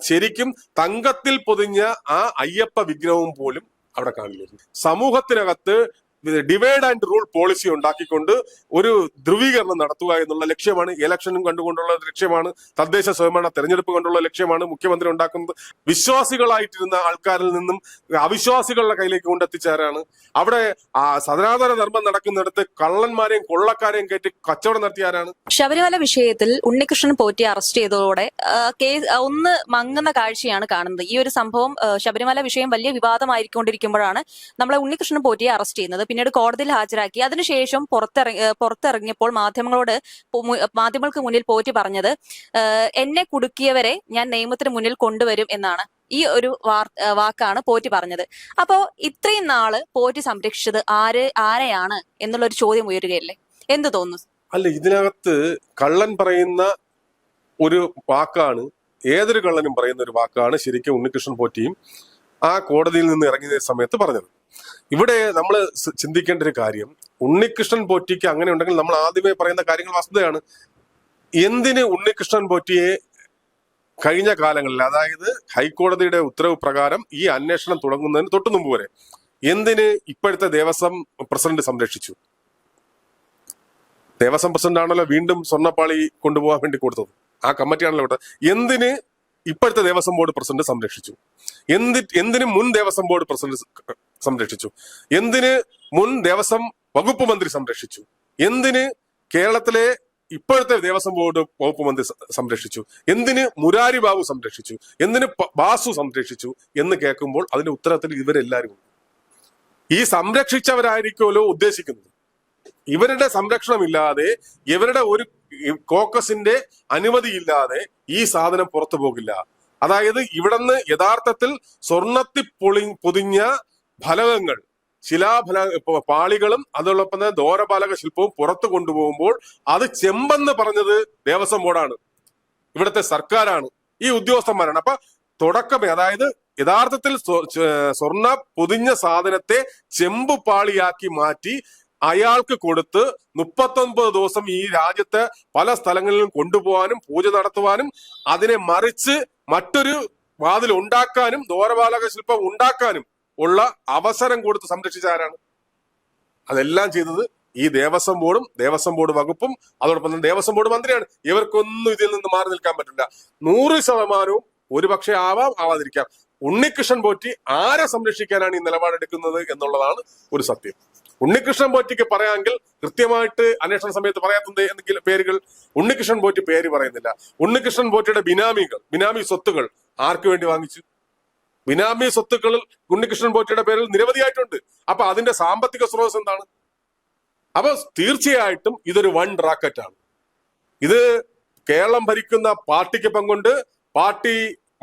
ശരിക്കും തങ്കത്തിൽ പൊതിഞ്ഞ ആ അയ്യപ്പ വിഗ്രഹവും പോലും അവിടെ കാണില്ല. സമൂഹത്തിനകത്ത് ഡിവൈഡ് ആൻഡ് റൂൾ പോളിസി ഉണ്ടാക്കിക്കൊണ്ട് ഒരു ധ്രുവീകരണം നടത്തുക എന്നുള്ള ലക്ഷ്യമാണ്. ഇലക്ഷനും കണ്ടുകൊണ്ടുള്ള ലക്ഷ്യമാണ്. തദ്ദേശ സ്വയംഭരണ തെരഞ്ഞെടുപ്പ് കൊണ്ടുള്ള ലക്ഷ്യമാണ്. മുഖ്യമന്ത്രി ഉണ്ടാക്കുന്നത് വിശ്വാസികളായിട്ടിരുന്ന ആൾക്കാരിൽ നിന്നും അവിശ്വാസികളുടെ കയ്യിലേക്ക് കൊണ്ടെത്തിച്ചാരാണ് അവിടെ ആ സനാതന ധർമ്മം നടക്കുന്നിടത്ത് കള്ളന്മാരെയും കൊള്ളക്കാരെയും കയറ്റി കച്ചവടം നടത്തിയാരാണ് ശബരിമല വിഷയത്തിൽ ഉണ്ണികൃഷ്ണൻ പോറ്റി അറസ്റ്റ് ചെയ്തതോടെ കേസ് ഒന്ന് മങ്ങുന്ന കാഴ്ചയാണ് കാണുന്നത്. ഈ ഒരു സംഭവം ശബരിമല വിഷയം വലിയ വിവാദമായിക്കൊണ്ടിരിക്കുമ്പോഴാണ് നമ്മളെ ഉണ്ണികൃഷ്ണൻ പോറ്റിയെ അറസ്റ്റ് ചെയ്യുന്നത്. പിന്നീട് കോടതിയിൽ ഹാജരാക്കി. അതിനുശേഷം പുറത്തിറങ്ങി പുറത്തിറങ്ങിയപ്പോൾ മാധ്യമങ്ങളോട് മാധ്യമങ്ങൾക്ക് മുന്നിൽ പോറ്റി പറഞ്ഞത് എന്നെ കുടുക്കിയവരെ ഞാൻ നിയമത്തിന് മുന്നിൽ കൊണ്ടുവരും എന്നാണ് ഈ ഒരു വാക്കാണ് പോറ്റി പറഞ്ഞത്. അപ്പോ ഇത്രയും നാൾ പോറ്റി സംരക്ഷിച്ചത് ആര് ആരെയാണ് എന്നുള്ള ഒരു ചോദ്യം ഉയരുകയല്ലേ? എന്ത് തോന്നുന്നു? അല്ല ഇതിനകത്ത് കള്ളൻ പറയുന്ന ഒരു വാക്കാണ് ഏതൊരു കള്ളനും പറയുന്ന ഒരു വാക്കാണ് ശരിക്കും ഉണ്ണികൃഷ്ണൻ പോറ്റിയും ആ കോടതിയിൽ നിന്ന് ഇറങ്ങിയ സമയത്ത് പറഞ്ഞത്. ഇവിടെ നമ്മൾ ചിന്തിക്കേണ്ട ഒരു കാര്യം. ഉണ്ണികൃഷ്ണൻ പോറ്റിക്ക് അങ്ങനെ ഉണ്ടെങ്കിൽ നമ്മൾ ആദ്യമേ പറയുന്ന കാര്യങ്ങൾ വസ്തുതയാണ്. എന്തിന് ഉണ്ണികൃഷ്ണൻ പോറ്റിയെ കഴിഞ്ഞ കാലങ്ങളിൽ അതായത് ഹൈക്കോടതിയുടെ ഉത്തരവ് പ്രകാരം ഈ അന്വേഷണം തുടങ്ങുന്നതിന് തൊട്ടു മുമ്പ് വരെ എന്തിന് ഇപ്പോഴത്തെ ദേവസ്വം പ്രസിഡന്റ് സംരക്ഷിച്ചു? ദേവസ്വം പ്രസിഡന്റ് ആണല്ലോ വീണ്ടും സ്വർണപ്പാളി കൊണ്ടുപോകാൻ വേണ്ടി കൊടുത്തത്. ആ കമ്മിറ്റിയാണല്ലോ ഇവിടെ. എന്തിന് ഇപ്പോഴത്തെ ദേവസ്വം ബോർഡ് പ്രസിഡന്റ് സംരക്ഷിച്ചു. എന്തി എന്തിന് മുൻ ദേവസ്വം ബോർഡ് പ്രസിഡന്റ് സംരക്ഷിച്ചു? എന്തിന് മുൻ ദേവസ്വം വകുപ്പ് മന്ത്രി സംരക്ഷിച്ചു? എന്തിന് കേരളത്തിലെ ഇപ്പോഴത്തെ ദേവസ്വം ബോർഡ് വകുപ്പ് മന്ത്രി സംരക്ഷിച്ചു? എന്തിന് മുരാരി ബാബു സംരക്ഷിച്ചു? എന്തിന് ബാസു സംരക്ഷിച്ചു എന്ന് കേൾക്കുമ്പോൾ അതിന്റെ ഉത്തരത്തിൽ ഇവരെല്ലാവരും. ഈ സംരക്ഷിച്ചവരായിരിക്കുമല്ലോ ഉദ്ദേശിക്കുന്നത്. ഇവരുടെ സംരക്ഷണമില്ലാതെ ഇവരുടെ ഒരു കോക്കസിന്റെ അനുമതിയില്ലാതെ ഈ സാധനം പുറത്തു പോകില്ല. അതായത് ഇവിടുന്ന് യഥാർത്ഥത്തിൽ സ്വർണത്തിൽ പൊളി പൊതിഞ്ഞ ഫലകങ്ങൾ ശിലാഫല പാളികളും അതോടൊപ്പം തന്നെ ദോരപാലക ശില്പവും പുറത്തു കൊണ്ടുപോകുമ്പോൾ അത് ചെമ്പെന്ന് പറഞ്ഞത് ദേവസ്വം ബോർഡാണ്. ഇവിടുത്തെ സർക്കാരാണ്. ഈ ഉദ്യോഗസ്ഥന്മാരാണ്. അപ്പൊ തുടക്കമേ അതായത് യഥാർത്ഥത്തിൽ സ്വർണ പൊതിഞ്ഞ സാധനത്തെ ചെമ്പ് പാളിയാക്കി മാറ്റി അയാൾക്ക് കൊടുത്ത് മുപ്പത്തൊൻപത് ദിവസം ഈ രാജ്യത്തെ പല സ്ഥലങ്ങളിലും കൊണ്ടുപോകാനും പൂജ നടത്തുവാനും അതിനെ മറിച്ച് മറ്റൊരു വാതിൽ ഉണ്ടാക്കാനും ദോരപാലക ശില്പം ഉണ്ടാക്കാനും ഉള്ള അവസരം കൊടുത്ത് സംരക്ഷിച്ച ആരാണ്? അതെല്ലാം ചെയ്തത് ഈ ദേവസ്വം ബോർഡും ദേവസ്വം ബോർഡ് വകുപ്പും. അതോടൊപ്പം തന്നെ ദേവസ്വം ബോർഡ് മന്ത്രിയാണ്. ഇവർക്കൊന്നും ഇതിൽ നിന്ന് മാറി നിൽക്കാൻ പറ്റില്ല. നൂറ് ശതമാനവും ഒരുപക്ഷെ ആവാം ആവാതിരിക്കാം. ഉണ്ണികൃഷ്ണൻ പോറ്റി ആരെ സംരക്ഷിക്കാനാണ് ഈ നിലപാടെടുക്കുന്നത് എന്നുള്ളതാണ് ഒരു സത്യം. ഉണ്ണികൃഷ്ണൻ പോറ്റിക്ക് പറയാമെങ്കിൽ കൃത്യമായിട്ട് അന്വേഷണ സമയത്ത് പറയാത്തത് എന്തെങ്കിലും പേരുകൾ. ഉണ്ണികൃഷ്ണൻ പോറ്റി പേര് പറയുന്നില്ല. ഉണ്ണികൃഷ്ണൻ പോറ്റിയുടെ ബിനാമികൾ ബിനാമി സ്വത്തുകൾ ആർക്ക് വേണ്ടി വാങ്ങിച്ചു? ബിനാമി സ്വത്തുക്കൾ ഉണ്ണികൃഷ്ണൻ പോറ്റിയുടെ പേരിൽ നിരവധിയായിട്ടുണ്ട്. അപ്പൊ അതിന്റെ സാമ്പത്തിക സ്രോതസ് എന്താണ്? അപ്പൊ തീർച്ചയായിട്ടും ഇതൊരു വൺ റാക്കറ്റ് ആണ് ഇത് കേരളം ഭരിക്കുന്ന പാർട്ടിക്ക് പങ്കുണ്ട് പാർട്ടി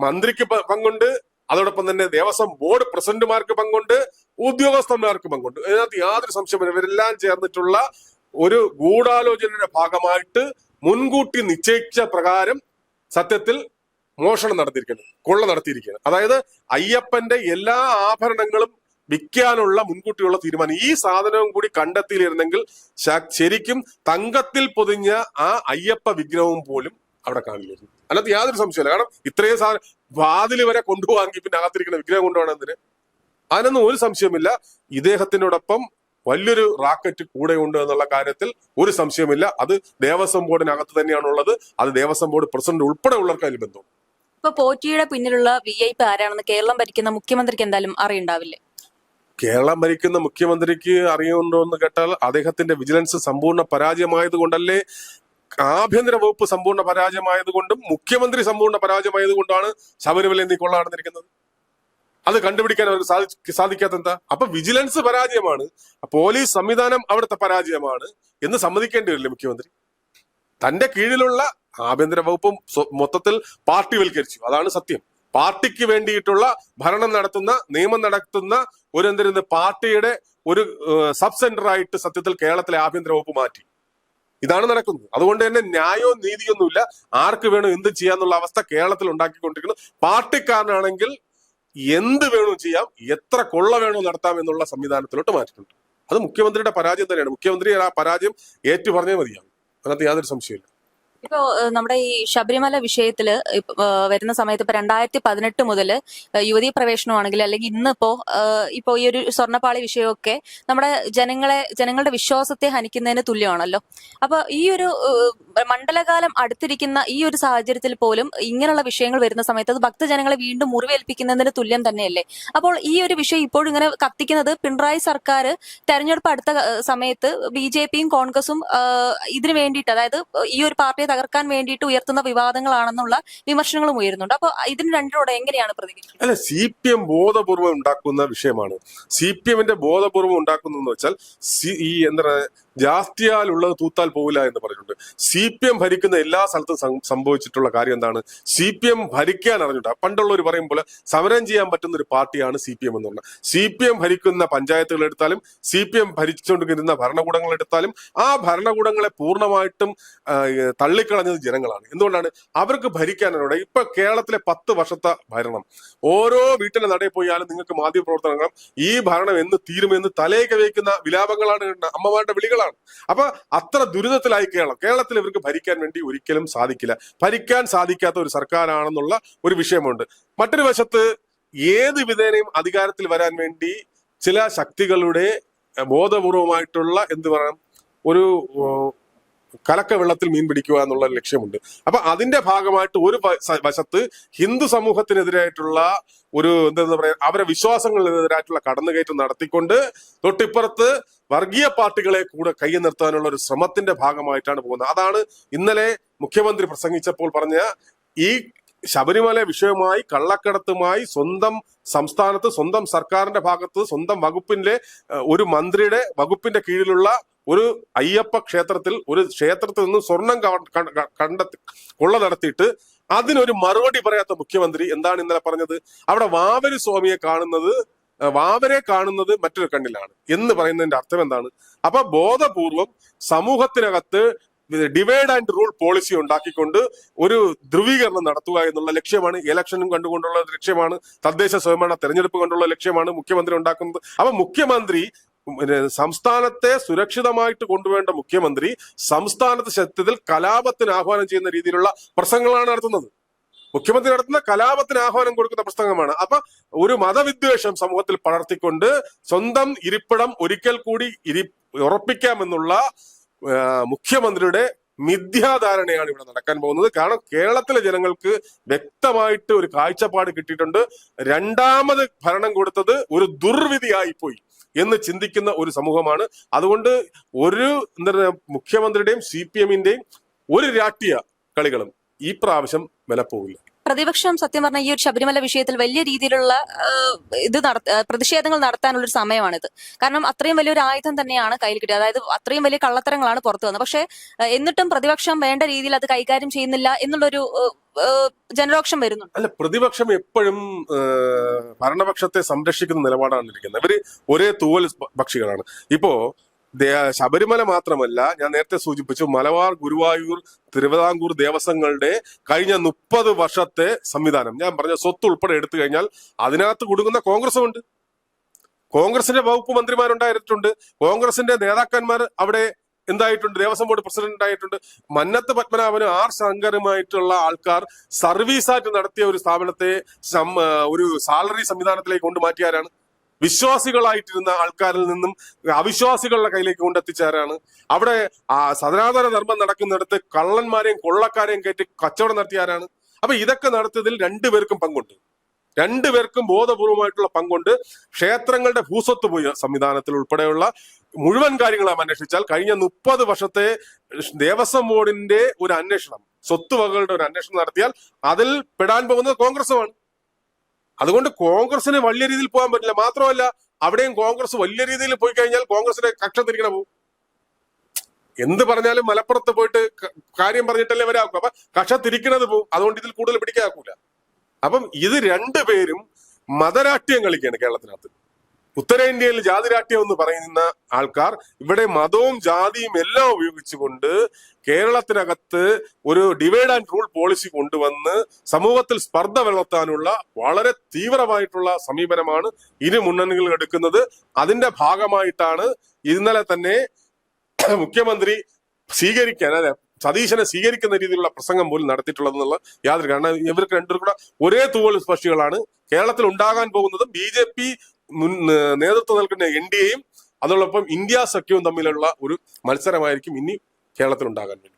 മന്ത്രിക്ക് പങ്കുണ്ട് അതോടൊപ്പം തന്നെ ദേവസ്വം ബോർഡ് പ്രസിഡന്റുമാർക്ക് പങ്കുണ്ട് ഉദ്യോഗസ്ഥന്മാർക്ക് പങ്കുണ്ട്. ഇതിനകത്ത് യാതൊരു സംശയമില്ല ഇവരെല്ലാം ചേർന്നിട്ടുള്ള ഒരു ഗൂഢാലോചനയുടെ ഭാഗമായിട്ട് മുൻകൂട്ടി നിശ്ചയിച്ച പ്രകാരം സത്യത്തിൽ മോഷണം നടത്തിയിരിക്കുന്നത് കൊള്ള നടത്തിയിരിക്കുകയാണ് അതായത് അയ്യപ്പന്റെ എല്ലാ ആഭരണങ്ങളും വിൽക്കാനുള്ള മുൻകൂട്ടിയുള്ള തീരുമാനം. ഈ സാധനവും കൂടി കണ്ടെത്തിയിരുന്നെങ്കിൽ ശരിക്കും തങ്കത്തിൽ പൊതിഞ്ഞ ആ അയ്യപ്പ വിഗ്രഹവും പോലും അവിടെ കാണില്ലായിരുന്നു. അതിനകത്ത് യാതൊരു സംശയമില്ല കാരണം ഇത്രയും സാധനം വാതിൽ വരെ കൊണ്ടുപോകാമെങ്കിൽ പിന്നെ അകത്തിരിക്കുന്ന വിഗ്രഹം കൊണ്ടുപോകണം എന്തിന്? അതിനൊന്നും ഒരു സംശയമില്ല ഇദ്ദേഹത്തിനോടൊപ്പം വലിയൊരു റാക്കറ്റ് കൂടെ ഉണ്ട് എന്നുള്ള കാര്യത്തിൽ ഒരു സംശയമില്ല അത് ദേവസ്വം ബോർഡിനകത്ത് തന്നെയാണുള്ളത് അത് ദേവസ്വം ബോർഡ് പ്രസിഡന്റ് ഉൾപ്പെടെ ഉള്ളവർക്ക് അതിൽ ബന്ധം ഇപ്പൊ പോറ്റിയുടെ പിന്നിലുള്ള വി ഐ പി ആരാണെന്ന് കേരളം ഭരിക്കുന്ന മുഖ്യമന്ത്രിക്ക് എന്തായാലും അറിയണ്ടാവില്ലേ? കേരളം ഭരിക്കുന്ന മുഖ്യമന്ത്രിക്ക് അറിയുന്നുണ്ടോ എന്ന് കേട്ടാൽ അദ്ദേഹത്തിന്റെ വിജിലൻസ് സമ്പൂർണ പരാജയമായത് കൊണ്ടല്ലേ ആഭ്യന്തര വകുപ്പ് സമ്പൂർണ പരാജയമായതുകൊണ്ടും മുഖ്യമന്ത്രി സമ്പൂർണ പരാജയമായതുകൊണ്ടാണ് ശബരിമല നീ കൊള്ള നടന്നിരിക്കുന്നത്. അത് കണ്ടുപിടിക്കാൻ അവർക്ക് സാധി സാധിക്കാത്ത എന്താ അപ്പൊ വിജിലൻസ് പരാജയമാണ്. പോലീസ് സംവിധാനം അവിടുത്തെ പരാജയമാണ് എന്ന് സമ്മതിക്കേണ്ടി വരില്ലേ മുഖ്യമന്ത്രി? തന്റെ കീഴിലുള്ള ആഭ്യന്തര വകുപ്പും മൊത്തത്തിൽ മൊത്തത്തിൽ പാർട്ടിവൽക്കരിച്ചു അതാണ് സത്യം. പാർട്ടിക്ക് വേണ്ടിയിട്ടുള്ള ഭരണം നടത്തുന്ന നിയമം നടത്തുന്ന ഒരു എന്തിരുന്ന്? പാർട്ടിയുടെ ഒരു സബ് സെന്റർ ആയിട്ട് സത്യത്തിൽ കേരളത്തിലെ ആഭ്യന്തര വകുപ്പ് മാറ്റി. ഇതാണ് നടക്കുന്നത്. അതുകൊണ്ട് തന്നെ ന്യായവും നീതിയൊന്നുമില്ല. ആർക്ക് വേണം എന്ത് ചെയ്യാന്നുള്ള അവസ്ഥ കേരളത്തിൽ ഉണ്ടാക്കിക്കൊണ്ടിരിക്കുന്നു. പാർട്ടിക്കാരനാണെങ്കിൽ എന്ത് വേണോ ചെയ്യാം. എത്ര കൊള്ള വേണോ നടത്താം എന്നുള്ള സംവിധാനത്തിലോട്ട് മാറ്റിയിട്ടുണ്ട്. അത് മുഖ്യമന്ത്രിയുടെ പരാജയം തന്നെയാണ്. മുഖ്യമന്ത്രി ആ പരാജയം ഏറ്റു പറഞ്ഞേ മതിയാവും. അതിനകത്ത് യാതൊരു സംശയമില്ല ഇപ്പോ നമ്മുടെ ഈ ശബരിമല വിഷയത്തിൽ വരുന്ന സമയത്ത് ഇപ്പൊ രണ്ടായിരത്തി പതിനെട്ട് മുതൽ യുവതീ പ്രവേശനമാണെങ്കിൽ അല്ലെങ്കിൽ ഇന്നിപ്പോ ഇപ്പോ ഈ ഒരു സ്വർണപ്പാളി വിഷയമൊക്കെ നമ്മുടെ ജനങ്ങളെ ജനങ്ങളുടെ വിശ്വാസത്തെ ഹനിക്കുന്നതിന് തുല്യമാണല്ലോ. അപ്പൊ ഈ ഒരു മണ്ഡലകാലം അടുത്തിരിക്കുന്ന ഈ ഒരു സാഹചര്യത്തിൽ പോലും ഇങ്ങനെയുള്ള വിഷയങ്ങൾ വരുന്ന സമയത്ത് അത് ഭക്തജനങ്ങളെ വീണ്ടും മുറിവേൽപ്പിക്കുന്നതിന് തുല്യം തന്നെയല്ലേ? അപ്പോൾ ഈ ഒരു വിഷയം ഇപ്പോഴും ഇങ്ങനെ കത്തിക്കുന്നത് പിണറായി സർക്കാർ തെരഞ്ഞെടുപ്പ് അടുത്ത സമയത്ത് ബി കോൺഗ്രസും ഇതിനു വേണ്ടിയിട്ട് അതായത് ഈ ഒരു പാർട്ടിയെ തകർക്കാൻ വേണ്ടിയിട്ട് ഉയർത്തുന്ന വിവാദങ്ങളാണെന്നുള്ള വിമർശനങ്ങളും ഉയരുന്നുണ്ട്. അപ്പൊ ഇതിന് രണ്ടിനോട് എങ്ങനെയാണ് പ്രതികരിക്കുന്നത്? അല്ല സി പി എം ബോധപൂർവം ഉണ്ടാക്കുന്ന വിഷയമാണ്. സി പി എമ്മിന്റെ ബോധപൂർവം ഉണ്ടാക്കുന്നതെന്ന് വെച്ചാൽ ഈ എന്താ ജാസ്തിയാലുള്ളത് തൂത്താൽ പോവില്ല എന്ന് പറഞ്ഞിട്ടുണ്ട് സി പി എം ഭരിക്കുന്ന എല്ലാ സ്ഥലത്തും സംഭവിച്ചിട്ടുള്ള കാര്യം എന്താണ്? സി പി എം ഭരിക്കാൻ അറിഞ്ഞിട്ട് പണ്ടുള്ളവർ പറയും പോലെ സമരം ചെയ്യാൻ പറ്റുന്ന ഒരു പാർട്ടിയാണ് സി പി എം എന്ന് പറഞ്ഞത് സി പി എം ഭരിക്കുന്ന പഞ്ചായത്തുകൾ എടുത്താലും സി പി എം ഭരിച്ചുകൊണ്ടിരുന്ന ഭരണകൂടങ്ങൾ എടുത്താലും ആ ഭരണകൂടങ്ങളെ പൂർണമായിട്ടും തള്ളിക്കളഞ്ഞത് ജനങ്ങളാണ്. എന്തുകൊണ്ടാണ്? അവർക്ക് ഭരിക്കാനുള്ള ഇപ്പൊ കേരളത്തിലെ പത്ത് വർഷത്തെ ഭരണം. ഓരോ വീട്ടിലെ നടയിൽ പോയാലും നിങ്ങൾക്ക് മാധ്യമപ്രവർത്തനങ്ങളും ഈ ഭരണം എന്ന് തീരുമെന്ന് തലയൊക്കെ വയ്ക്കുന്ന വിലാപങ്ങളാണ്. അമ്മമാരുടെ വിളികളാണ്. അപ്പൊ അത്ര ദുരിതത്തിലായി കേരളം. കേരളത്തിൽ ഇവർക്ക് ഭരിക്കാൻ വേണ്ടി ഒരിക്കലും സാധിക്കില്ല. ഭരിക്കാൻ സാധിക്കാത്ത ഒരു സർക്കാരാണെന്നുള്ള ഒരു വിഷയമുണ്ട്. മറ്റൊരു വശത്ത് ഏത് വിധേനയും അധികാരത്തിൽ വരാൻ വേണ്ടി ചില ശക്തികളുടെ ബോധപൂർവമായിട്ടുള്ള എന്ത് പറയണം? ഒരു കലക്ക വെള്ളത്തിൽ മീൻ പിടിക്കുക എന്നുള്ള ലക്ഷ്യമുണ്ട്. അപ്പൊ അതിന്റെ ഭാഗമായിട്ട് ഒരു വശത്ത് ഹിന്ദു സമൂഹത്തിനെതിരായിട്ടുള്ള ഒരു എന്താ പറയാ അവരെ വിശ്വാസങ്ങളിനെതിരായിട്ടുള്ള കടന്നുകയറ്റം നടത്തിക്കൊണ്ട് തൊട്ടിപ്പുറത്ത് വർഗീയ പാർട്ടികളെ കൂടെ കൈ നിർത്താനുള്ള ഒരു ശ്രമത്തിന്റെ ഭാഗമായിട്ടാണ് പോകുന്നത്. അതാണ് ഇന്നലെ മുഖ്യമന്ത്രി പ്രസംഗിച്ചപ്പോൾ പറഞ്ഞ ഈ ശബരിമല വിഷയമായി കള്ളക്കടത്തുമായി സ്വന്തം സംസ്ഥാനത്ത് സ്വന്തം സർക്കാരിന്റെ ഭാഗത്ത് സ്വന്തം വകുപ്പിന്റെ ഒരു മന്ത്രിയുടെ വകുപ്പിന്റെ കീഴിലുള്ള ഒരു അയ്യപ്പ ക്ഷേത്രത്തിൽ ഒരു ക്ഷേത്രത്തിൽ നിന്ന് സ്വർണം കണ്ടെത്തി കൊള്ള നടത്തിയിട്ട് അതിനൊരു മറുപടി പറയാത്ത മുഖ്യമന്ത്രി എന്താണ് ഇന്നലെ പറഞ്ഞത്? അവിടെ വാവര് സ്വാമിയെ കാണുന്നത് വാവരെ കാണുന്നത് മറ്റൊരു കണ്ണിലാണ് എന്ന് പറയുന്നതിന്റെ അർത്ഥം എന്താണ്? അപ്പൊ ബോധപൂർവം സമൂഹത്തിനകത്ത് ഡിവൈഡ് ആൻഡ് റൂൾ പോളിസി ഉണ്ടാക്കിക്കൊണ്ട് ഒരു ധ്രുവീകരണം നടത്തുക എന്നുള്ള ലക്ഷ്യമാണ്. ഇലക്ഷനും കണ്ടുകൊണ്ടുള്ള ലക്ഷ്യമാണ്. തദ്ദേശ സ്വയംഭരണ തെരഞ്ഞെടുപ്പ് കൊണ്ടുള്ള ലക്ഷ്യമാണ് മുഖ്യമന്ത്രി ഉണ്ടാക്കുന്നത്. അപ്പൊ മുഖ്യമന്ത്രി സംസ്ഥാനത്തെ സുരക്ഷിതമായിട്ട് കൊണ്ടുവേണ്ട മുഖ്യമന്ത്രി സംസ്ഥാനത്ത് സത്യത്തിൽ കലാപത്തിന് ആഹ്വാനം ചെയ്യുന്ന രീതിയിലുള്ള പ്രസംഗങ്ങളാണ് നടത്തുന്നത്. മുഖ്യമന്ത്രി നടത്തുന്ന കലാപത്തിന് ആഹ്വാനം കൊടുക്കുന്ന പ്രസംഗമാണ്. അപ്പൊ ഒരു മതവിദ്വേഷം സമൂഹത്തിൽ പടർത്തിക്കൊണ്ട് സ്വന്തം ഇരിപ്പിടം ഒരിക്കൽ കൂടി ഇരി ഉറപ്പിക്കാമെന്നുള്ള മുഖ്യമന്ത്രിയുടെ മിഥ്യാധാരണയാണ് ഇവിടെ നടക്കാൻ പോകുന്നത്. കാരണം കേരളത്തിലെ ജനങ്ങൾക്ക് വ്യക്തമായിട്ട് ഒരു കാഴ്ചപ്പാട് കിട്ടിയിട്ടുണ്ട്. രണ്ടാമത് ഭരണം കൊടുത്തത് ഒരു ദുർവിധിയായി പോയി. എന്ന് ചിന്തിക്കുന്ന ഒരു സമൂഹമാണ്. അതുകൊണ്ട് ഒരു എന്താ മുഖ്യമന്ത്രിയുടെയും സി പി എമ്മിന്റെയും ഒരു രാഷ്ട്രീയ കളികളും ഈ പ്രാവശ്യം വില പ്രതിപക്ഷം സത്യം പറഞ്ഞ ഈ ഒരു ശബരിമല വിഷയത്തിൽ വലിയ രീതിയിലുള്ള ഇത് പ്രതിഷേധങ്ങൾ നടത്താനുള്ള ഒരു സമയമാണിത്. കാരണം അത്രയും വലിയൊരു ആയുധം തന്നെയാണ് കയ്യിൽ കിട്ടിയത്. അതായത് അത്രയും വലിയ കള്ളത്തരങ്ങളാണ് പുറത്തു വന്നത്. പക്ഷേ എന്നിട്ടും പ്രതിപക്ഷം വേണ്ട രീതിയിൽ അത് കൈകാര്യം ചെയ്യുന്നില്ല എന്നുള്ളൊരു ജനരോക്ഷം വരുന്നുണ്ട്. അല്ല പ്രതിപക്ഷം എപ്പോഴും ഭരണപക്ഷത്തെ സംരക്ഷിക്കുന്ന നിലപാടാണ് ഇരിക്കുന്നത്. ഇവർ ഒരേ തൂവൽ പക്ഷികളാണ് ഇപ്പോ ശബരിമല മാത്രമല്ല ഞാൻ നേരത്തെ സൂചിപ്പിച്ചു മലബാർ ഗുരുവായൂർ തിരുവിതാംകൂർ ദേവസ്വങ്ങളുടെ കഴിഞ്ഞ മുപ്പത് വർഷത്തെ സംവിധാനം. ഞാൻ പറഞ്ഞ സ്വത്ത് ഉൾപ്പെടെ എടുത്തു കഴിഞ്ഞാൽ അതിനകത്ത് കുടുങ്ങുന്ന കോൺഗ്രസും ഉണ്ട്. കോൺഗ്രസിന്റെ വകുപ്പ് മന്ത്രിമാരുണ്ടായിട്ടുണ്ട്. കോൺഗ്രസിന്റെ നേതാക്കന്മാർ അവിടെ എന്തായിട്ടുണ്ട്? ദേവസ്വം ബോർഡ് പ്രസിഡന്റ് ആയിട്ടുണ്ട് മന്നത്ത് പത്മനാഭനും ആർ ശങ്കറുമായിട്ടുള്ള ആൾക്കാർ സർവീസായിട്ട് നടത്തിയ ഒരു സ്ഥാപനത്തെ ഒരു സാലറി സംവിധാനത്തിലേക്ക് കൊണ്ട് മാറ്റിയാരാണ് വിശ്വാസികളായിട്ടിരുന്ന ആൾക്കാരിൽ നിന്നും അവിശ്വാസികളുടെ കയ്യിലേക്ക് കൊണ്ടെത്തിച്ചാരാണ് അവിടെ ആ സനാതന ധർമ്മം നടക്കുന്നിടത്ത് കള്ളന്മാരെയും കൊള്ളക്കാരെയും കയറ്റി കച്ചവടം നടത്തിയാരാണ് അപ്പൊ ഇതൊക്കെ നടത്തിയതിൽ രണ്ടുപേർക്കും പങ്കുണ്ട്. രണ്ടുപേർക്കും ബോധപൂർവമായിട്ടുള്ള പങ്കുണ്ട്. ക്ഷേത്രങ്ങളുടെ ഭൂസ്വത്ത് പോയ സംവിധാനത്തിൽ ഉൾപ്പെടെയുള്ള മുഴുവൻ കാര്യങ്ങളും അന്വേഷിച്ചാൽ കഴിഞ്ഞ മുപ്പത് വർഷത്തെ ദേവസ്വം ബോർഡിന്റെ ഒരു അന്വേഷണം സ്വത്തുവകകളുടെ ഒരു അന്വേഷണം നടത്തിയാൽ അതിൽ പെടാൻ പോകുന്നത് കോൺഗ്രസുമാണ്. അതുകൊണ്ട് കോൺഗ്രസിന് വലിയ രീതിയിൽ പോകാൻ പറ്റില്ല. മാത്രമല്ല അവിടെയും കോൺഗ്രസ് വലിയ രീതിയിൽ പോയി കഴിഞ്ഞാൽ കോൺഗ്രസിന്റെ കക്ഷം തിരിക്കണ പോകും എന്ത് പറഞ്ഞാലും മലപ്പുറത്ത് പോയിട്ട് കാര്യം പറഞ്ഞിട്ടല്ലേ വരാക്കും അപ്പൊ കക്ഷ തിരിക്കണത് പോകും അതുകൊണ്ട് ഇതിൽ കൂടുതൽ പിടിക്കാക്കൂല അപ്പം ഇത് രണ്ടുപേരും മതരാഷ്ട്രീയം കളിക്കുകയാണ് കേരളത്തിനകത്ത്. ഉത്തരേന്ത്യയിൽ ജാതിരാഷ്ട്രീയം എന്ന് പറയുന്ന ആൾക്കാർ ഇവിടെ മതവും ജാതിയും എല്ലാം ഉപയോഗിച്ചുകൊണ്ട് കേരളത്തിനകത്ത് ഒരു ഡിവൈഡ് ആൻഡ് റൂൾ പോളിസി കൊണ്ടുവന്ന് സമൂഹത്തിൽ സ്പർദ്ധ വളർത്താനുള്ള വളരെ തീവ്രമായിട്ടുള്ള സമീപനമാണ് ഇരു മുന്നണികൾ എടുക്കുന്നത്. അതിന്റെ ഭാഗമായിട്ടാണ് ഇന്നലെ തന്നെ മുഖ്യമന്ത്രി സ്വീകരിക്കാൻ അല്ലെ സതീശനെ സ്വീകരിക്കുന്ന രീതിയിലുള്ള പ്രസംഗം പോലും നടത്തിയിട്ടുള്ളതെന്നുള്ള യാതൊരു കാരണം. ഇവർക്ക് രണ്ടുപേരും കൂടെ ഒരേ തൂവൽ സ്പർശികളാണ് കേരളത്തിൽ ഉണ്ടാകാൻ പോകുന്നതും ബി ജെ പി മുൻ നേതൃത്വം നൽകുന്ന എൻ ഡി എയും അതോടൊപ്പം ഇന്ത്യ സഖ്യവും തമ്മിലുള്ള ഒരു മത്സരമായിരിക്കും ഇനി കേരളത്തിൽ ഉണ്ടാകാൻ വേണ്ടി.